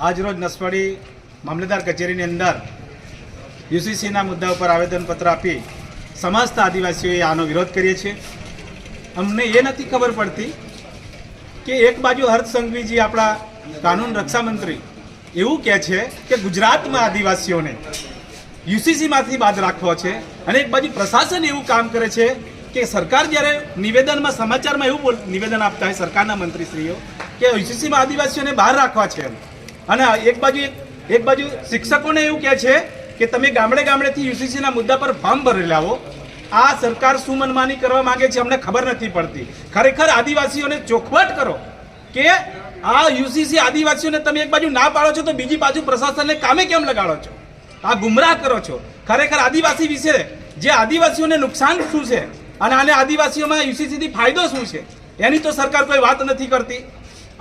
આજરોજ નસવાડી મામલેદાર કચેરીની અંદર યુસીસીના મુદ્દા ઉપર આવેદનપત્ર આપી સમસ્ત આદિવાસીઓએ આનો વિરોધ કરીએ છીએ. અમને એ નથી ખબર પડતી કે એક બાજુ હર્ષ સંઘવીજી આપણા કાનૂન રક્ષા મંત્રી એવું કહે છે કે ગુજરાતમાં આદિવાસીઓને યુસીસીમાંથી બાદ રાખવો છે અને એક બાજુ પ્રશાસન એવું કામ કરે છે કે સરકાર જ્યારે નિવેદનમાં સમાચારમાં એવું નિવેદન આપતા હોય સરકારના મંત્રીશ્રીઓ કે યુસીસીમાં આદિવાસીઓને બહાર રાખવા છે એમ. અને એક બાજુ એક બાજુ શિક્ષકોને એવું કહે છે કે તમે ગામડે ગામડેથી યુસીસીના મુદ્દા પર ફોર્મ ભરી લાવો. આ સરકાર શું મનમાની કરવા માંગે છે, અમને ખબર નથી પડતી. ખરેખર આદિવાસીઓને ચોખવટ કરો કે આ યુસીસી આદિવાસીઓને તમે એક બાજુ ના પાડો છો તો બીજી બાજુ પ્રશાસનને કામે કેમ લગાડો છો? આ ગુમરાહ કરો છો. ખરેખર આદિવાસી વિશે જે આદિવાસીઓને નુકસાન શું છે અને આને આદિવાસીઓમાં યુસીસીથી ફાયદો શું છે? એની તો સરકાર કોઈ વાત નથી કરતી.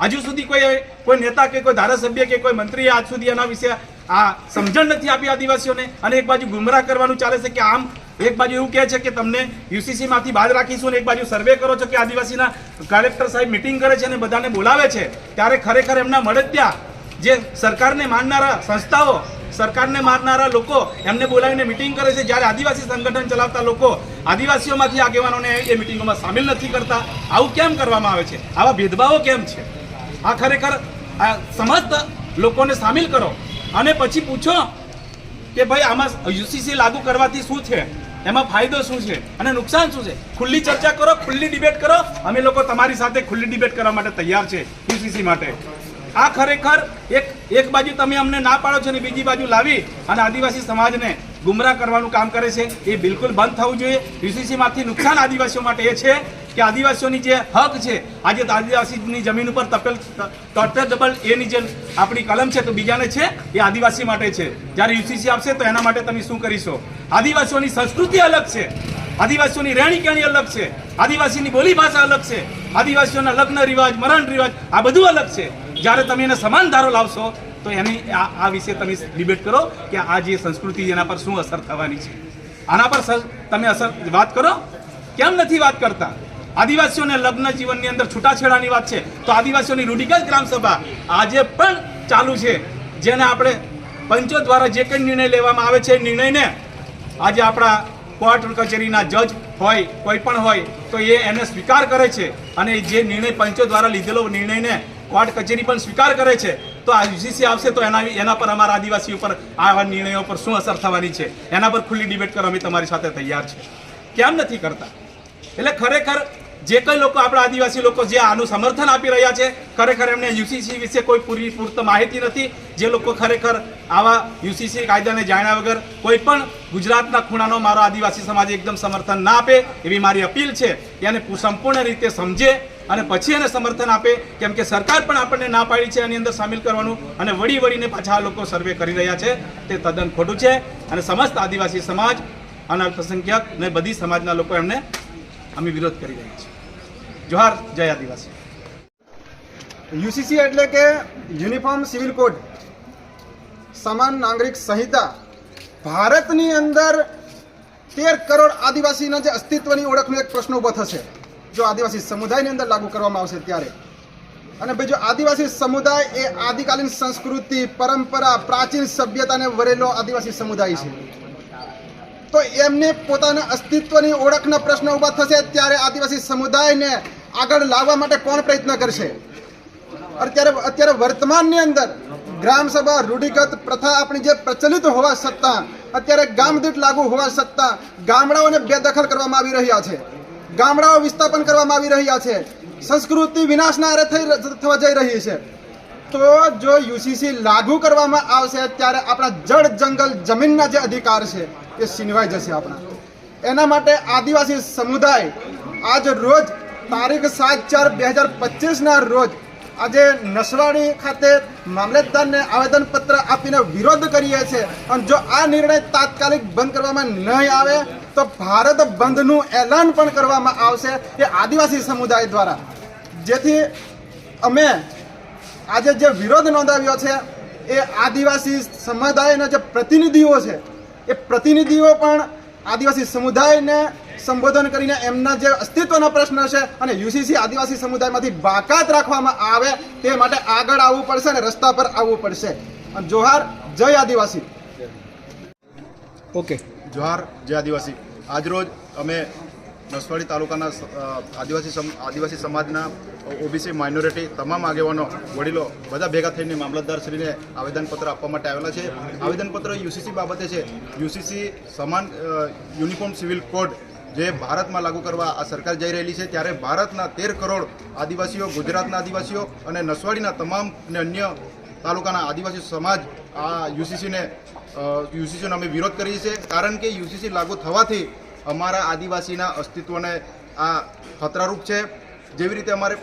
હજુ સુધી કોઈ કોઈ નેતા કે કોઈ ધારાસભ્ય કે કોઈ મંત્રીએ આજ સુધી એના વિશે આ સમજણ નથી આપી આદિવાસીઓને? અને એક બાજુ ગુમરાહ કરવાનું ચાલે છે કે આમ એક બાજુ એવું કહે છે કે તમને યુસીસીમાંથી બાદ રાખીશું અને એક બાજુ સર્વે કરો છો કે આદિવાસીના કલેક્ટર સાહેબ મિટિંગ કરે છે અને બધાને બોલાવે છે, ત્યારે ખરેખર એમના મળતિયા જે સરકારને માનનારા સંસ્થાઓ, સરકારને મારનારા લોકો એમને બોલાવીને મિટિંગ કરે છે, જ્યારે આદિવાસી સંગઠન ચલાવતા લોકો આદિવાસીઓમાંથી આગેવાનોને એ મિટિંગોમાં સામેલ નથી કરતા. આવું કેમ કરવામાં આવે છે? આવા ભેદભાવો કેમ છે? આ ખરેખર, આ સમસ્ત લોકોને સામેલ કરો. અને પછી પૂછો કે ભાઈ, આમાં યુસીસી લાગુ કરવાથી શું છે? એમાં ફાયદો શું છે? અને નુકસાન શું છે? ખુલ્લી ચર્ચા કરો, ખુલ્લી ડિબેટ કરો. અમે લોકો તમારી સાથે ખુલ્લી ડિબેટ કરવા માટે તૈયાર છે યુસીસી માટે. આ ખરેખર એક એક બાજુ તમે અમને ના પાડો છો ને બીજી બાજુ લાવી અને આદિવાસી સમાજને ગુમરાહ કરવાનું કામ કરે છે, એ બિલકુલ બંધ થવું જોઈએ. યુસીસીમાંથી નુકસાન આદિવાસીઓ માટે એ છે કે આદિવાસીઓની જે હક છે, આજે આદિવાસીની જમીન ઉપર તપેલ ટોટલ ડબલ એની જે આપણી કલમ છે, તો બીજાને છે, એ આદિવાસી માટે છે. જ્યારે યુસીસી આપશે, તો એના માટે તમે શું કરીશો? આદિવાસીઓની સંસ્કૃતિ અલગ છે. આદિવાસીઓની રહેણી કહેણી અલગ છે. આદિવાસીની બોલી ભાષા અલગ છે. આદિવાસીઓના લગ્ન રિવાજ, મરણ રિવાજ, આ બધું અલગ છે. જ્યારે તમે એને સમાન ધારો લાવશો તો એની આ વિશે તમે ડિબેટ કરો કે આ જે સંસ્કૃતિ એના પર શું અસર થવાની છે. આના પર તમે અસર વાત કરો. કેમ નથી વાત કરતા? આદિવાસીઓને લગ્ન જીવનની અંદર છૂટાછેડાની વાત છે. તો આદિવાસીઓની રૂઢિગત ગ્રામસભા આજે પણ ચાલુ છે. જેને આપણે પંચો દ્વારા જે કંઈ નિર્ણય લેવામાં આવે છે નિર્ણયને આજે આપણા કોર્ટ કચેરીના જજ હોય, કોઈ પણ હોય, તો એ એને સ્વીકાર કરે છે. અને જે નિર્ણય પંચો દ્વારા લીધેલો નિર્ણયને કોર્ટ કચેરી પણ સ્વીકાર કરે છે. તો આ યુસીસી આવશે તો એના એના પર અમારા આદિવાસી ઉપર આવા નિર્ણયો પર શું અસર થવાની છે? એના પર ખુલ્લી ડિબેટ કરવા અમે તમારી સાથે તૈયાર છે કેમ નથી કરતા? એટલે ખરેખર જે કંઈ લોકો આપણા આદિવાસી લોકો જે આનું સમર્થન આપી રહ્યા છે, ખરેખર એમને યુસીસી વિશે કોઈ પૂરી પૂરત માહિતી નથી. જે લોકો ખરેખર આવા યુસીસી કાયદાને જાણ્યા વગર કોઈ પણ ગુજરાતના ખૂણાનો મારો આદિવાસી સમાજ એકદમ સમર્થન ના આપે એવી મારી અપીલ છે એને સંપૂર્ણ રીતે સમજે અને પછી એને સમર્થન આપે. કેમ કે સરકાર પણ આપણને ના પાડી છે, એની અંદર સામેલ કરવાનું અને વળી વળીને પાછા આ લોકો સર્વે કરી રહ્યા છે. તે તદ્દન ખોટું છે અને સમસ્ત આદિવાસી સમાજ અને અલ્પસંખ્યક અને બધી સમાજના લોકો એમને અમે વિરોધ કરી રહ્યા છીએ. જોહાર જય આદિવાસી. યુસીસી એટલે કે યુનિફોર્મ સિવિલ કોડ. સમાન નાગરિક સંહિતા ભારતની અંદર તેર કરોડ આદિવાસીના જે અસ્તિત્વની ઓળખનો એક પ્રશ્ન ઊભો થશે, જો આદિવાસી સમુદાયની અંદર લાગુ કરવામાં આવશે ત્યારે. અને બીજો આદિવાસી સમુદાય એ આદિકાલીન સંસ્કૃતિ, પરંપરા, પ્રાચીન સભ્યતાને વરેલો આદિવાસી સમુદાય છે. તો એમને પોતાના અસ્તિત્વની ઓળખના પ્રશ્ન ઊભા થશે ત્યારે આદિવાસી સમુદાયને આગળ લાવવા માટે કોણ પ્રયત્ન કરશે? અત્યારે અત્યારે વર્તમાનની અંદર ગ્રામ સભા, રૂઢિગત પ્રથા આપણી જે પ્રચલિત હોવા છતાં, અત્યારે ગામ દીઠ લાગુ હોવા છતાં ગામડાઓને બેદખલ કરવામાં આવી રહ્યા છે. ગામડાઓ વિસ્થાપન કરવામાં આવી રહ્યા છે. સંસ્કૃતિ વિનાશના આરે થઈ થવા જઈ રહી છે. તો જો યુસીસી લાગુ કરવામાં આવશે, ત્યારે આપણા જળ જંગલ જમીનના જે અધિકાર છે, એ છીનવાઈ જશે આપણા. એના માટે આદિવાસી સમુદાય આજ રોજ તારીખ સાત ચાર બે હજાર પચીસના રોજ આજે નસવાડી ખાતે મામલતદારને આવેદનપત્ર આપીને વિરોધ કરીએ છીએ. અને જો આ નિર્ણય તાત્કાલિક બંધ કરવામાં નહીં આવે, તો ભારત બંધનું એલાન પણ કરવામાં આવશે એ આદિવાસી સમુદાય દ્વારા. જેથી અમે આજે જે વિરોધ નોંધાવ્યો છે, એ આદિવાસી સમુદાયના જે પ્રતિનિધિઓ છે, એ પ્રતિનિધિઓ પણ આદિવાસી સમુદાયને સંબોધન કરીને એમના જે અસ્તિત્વનો પ્રશ્ન છે અને યુસીસી આદિવાસી સમુદાયમાંથી બાકાત રાખવામાં આવે તે માટે આગળ આવવું પડશે અને રસ્તા પર આવવું પડશે. અને જોહાર જય આદિવાસી. ઓકે. જોહાર જય આદિવાસી. આજરોજ અમે નસવાડી તાલુકાના આદિવાસી સમ આદિવાસી સમાજના ઓબીસી માઇનોરિટી તમામ આગેવાનો વડીલો બધા ભેગા થઈને મામલતદારશ્રીને આવેદનપત્ર આપવા માટે આવેલા છે. આવેદનપત્ર યુસીસી બાબતે છે. યુસીસી સમાન યુનિફોર્મ સિવિલ કોડ જે ભારતમાં લાગુ કરવા આ સરકાર જઈ રહેલી છે, ત્યારે ભારતના તેર કરોડ આદિવાસીઓ, ગુજરાતના આદિવાસીઓ અને નસવાડીના તમામ અને અન્ય તાલુકાના આદિવાસી સમાજ આ યુસીસીને યુસીસીનો અમે વિરોધ કરીએ છીએ. કારણ કે યુસીસી લાગુ થવાથી અમારા આદિવાસીના અસ્તિત્વને આ ખતરારૂપ છે. જેવી રીતે અમારે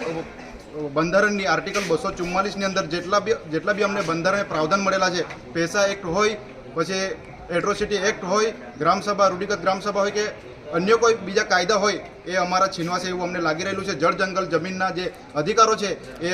બંધારણની આર્ટિકલ બસો ચુમ્માલીસની અંદર જેટલા બી જેટલા બી અમને બંધારણે પ્રાવધાન મળેલા છે, પૈસા એક્ટ હોય, પછી એટ્રોસિટી એક્ટ હોય, ગ્રામસભા, રૂઢિગત ગ્રામસભા હોય કે અન્ય કોઈ બીજા કાયદા હોય એ અમારા છીનવાશે એવું અમને લાગી રહેલું છે. જળ જંગલ જમીનના જે અધિકારો છે એ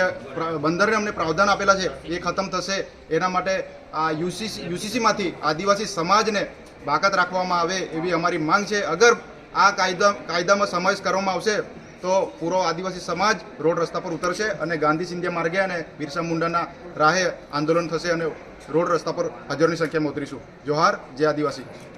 બંદરને અમને પ્રાવધાન આપેલા છે. એ ખતમ થશે. એના માટે આ યુસીસી, યુસીસીમાંથી આદિવાસી સમાજને બાકાત રાખવામાં આવે એવી અમારી માંગ છે. અગર આ કાયદા, કાયદામાં સમાવેશ કરવામાં આવશે તો પૂરો આદિવાસી સમાજ રોડ રસ્તા પર ઉતરશે અને ગાંધી સિંધિયા માર્ગે અને બિરસા મુંડાના રાહે આંદોલન થશે અને રોડ રસ્તા પર હજારોની સંખ્યામાં ઉતરીશું. જોહાર, જય આદિવાસી.